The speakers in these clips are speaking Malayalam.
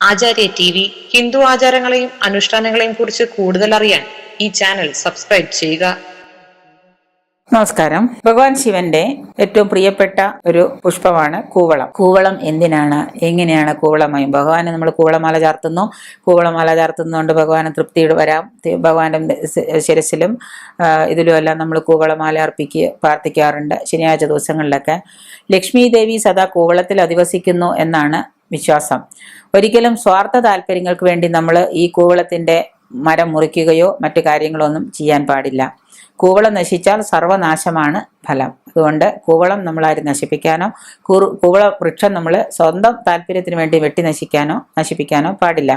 ആചാര്യ ടി വി ഹിന്ദു ആചാരങ്ങളെയും അനുഷ്ഠാനങ്ങളെയും കുറിച്ച് കൂടുതൽ അറിയാൻ ഈ ചാനൽ സബ്സ്ക്രൈബ് ചെയ്യുക. നമസ്കാരം. ഭഗവാൻ ശിവന്റെ ഏറ്റവും പ്രിയപ്പെട്ട ഒരു പുഷ്പമാണ് കൂവളം. കൂവളം എന്തിനാണ്? എങ്ങനെയാണ് കൂവളമയം? ഭഗവാനെ നമ്മൾ കൂവളമാല ചാർത്തുന്നു. കൂവളമാല ചാർത്തുന്നതുകൊണ്ട് ഭഗവാന് തൃപ്തി വരാം. ഭഗവാന്റെ ശിരസിലും ഇതിലുമെല്ലാം നമ്മൾ കൂവളമാല അർപ്പിക്കുക പ്രാർത്ഥിക്കാറുണ്ട്. ശനിയാഴ്ച ദിവസങ്ങളിലൊക്കെ. ലക്ഷ്മി ദേവി സദാ കൂവളത്തിൽ അധിവസിക്കുന്നു എന്നാണ് വിശ്വാസം. ഒരിക്കലും സ്വാർത്ഥ താല്പര്യങ്ങൾക്ക് വേണ്ടി നമ്മൾ ഈ കൂവളത്തിന്റെ മരം മുറിക്കുകയോ മറ്റു കാര്യങ്ങളോ ഒന്നും ചെയ്യാൻ പാടില്ല. കൂവളം നശിച്ചാൽ സർവനാശമാണ് ഫലം. അതുകൊണ്ട് കൂവളം നമ്മൾ ആരും നശിപ്പിക്കാനോ കൂവള വൃക്ഷം നമ്മൾ സ്വന്തം താല്പര്യത്തിന് വേണ്ടി വെട്ടി നശിക്കാനോ നശിപ്പിക്കാനോ പാടില്ല.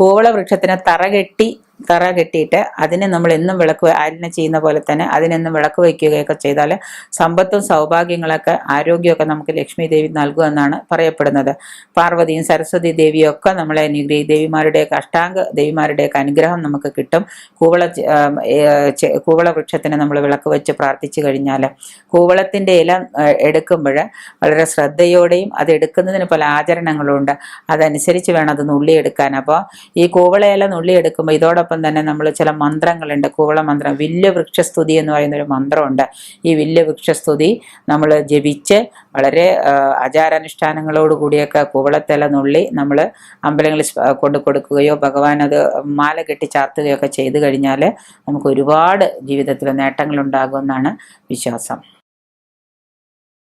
കൂവള വൃക്ഷത്തിന് തറ കെട്ടി തറ കെട്ടിയിട്ട് അതിനെ നമ്മൾ എന്നും വിളക്ക് ആരിനെ ചെയ്യുന്ന പോലെ തന്നെ അതിനെന്നും വിളക്ക് വയ്ക്കുകയൊക്കെ ചെയ്താൽ സമ്പത്തും സൗഭാഗ്യങ്ങളൊക്കെ ആരോഗ്യമൊക്കെ നമുക്ക് ലക്ഷ്മി ദേവി നൽകുമെന്നാണ് പറയപ്പെടുന്നത്. പാർവതിയും സരസ്വതി ദേവിയും ഒക്കെ നമ്മളെ അനുഗ്രഹി ദേവിമാരുടെയൊക്കെ അഷ്ടാംഗ ദേവിമാരുടെയൊക്കെ അനുഗ്രഹം നമുക്ക് കിട്ടും. കൂവള കൂവള വൃക്ഷത്തിന് നമ്മൾ വിളക്ക് വെച്ച് പ്രാർത്ഥിച്ചു കഴിഞ്ഞാൽ കൂവളത്തിന്റെ ഇല എടുക്കുമ്പോൾ വളരെ ശ്രദ്ധയോടെയും അത് എടുക്കുന്നതിന് പല ആചരണങ്ങളുണ്ട്. അതനുസരിച്ച് വേണം അത് നുള്ളിയെടുക്കാൻ അപ്പോൾ ഈ കൂവള ഇല നുള്ളിയെടുക്കുമ്പോൾ ഇതോടൊപ്പം തന്നെ നമ്മൾ ചില മന്ത്രങ്ങളുണ്ട്. കൂവള മന്ത്രം വില്ല് വൃക്ഷസ്തുതി എന്ന് പറയുന്ന ഒരു മന്ത്രമുണ്ട്. ഈ വില്ല് വൃക്ഷസ്തുതി നമ്മൾ ജപിച്ച് വളരെ ആചാരാനുഷ്ഠാനങ്ങളോട് കൂടിയൊക്കെ കൂവളത്തില നുള്ളി നമ്മൾ അമ്പലങ്ങളിൽ കൊണ്ടു കൊടുക്കുകയോ ഭഗവാൻ അത് മാല കെട്ടി ചാർത്തുകയോ ഒക്കെ ചെയ്തു കഴിഞ്ഞാൽ നമുക്ക് ഒരുപാട് ജീവിതത്തിൽ നേട്ടങ്ങൾ ഉണ്ടാകുമെന്നാണ് വിശ്വാസം.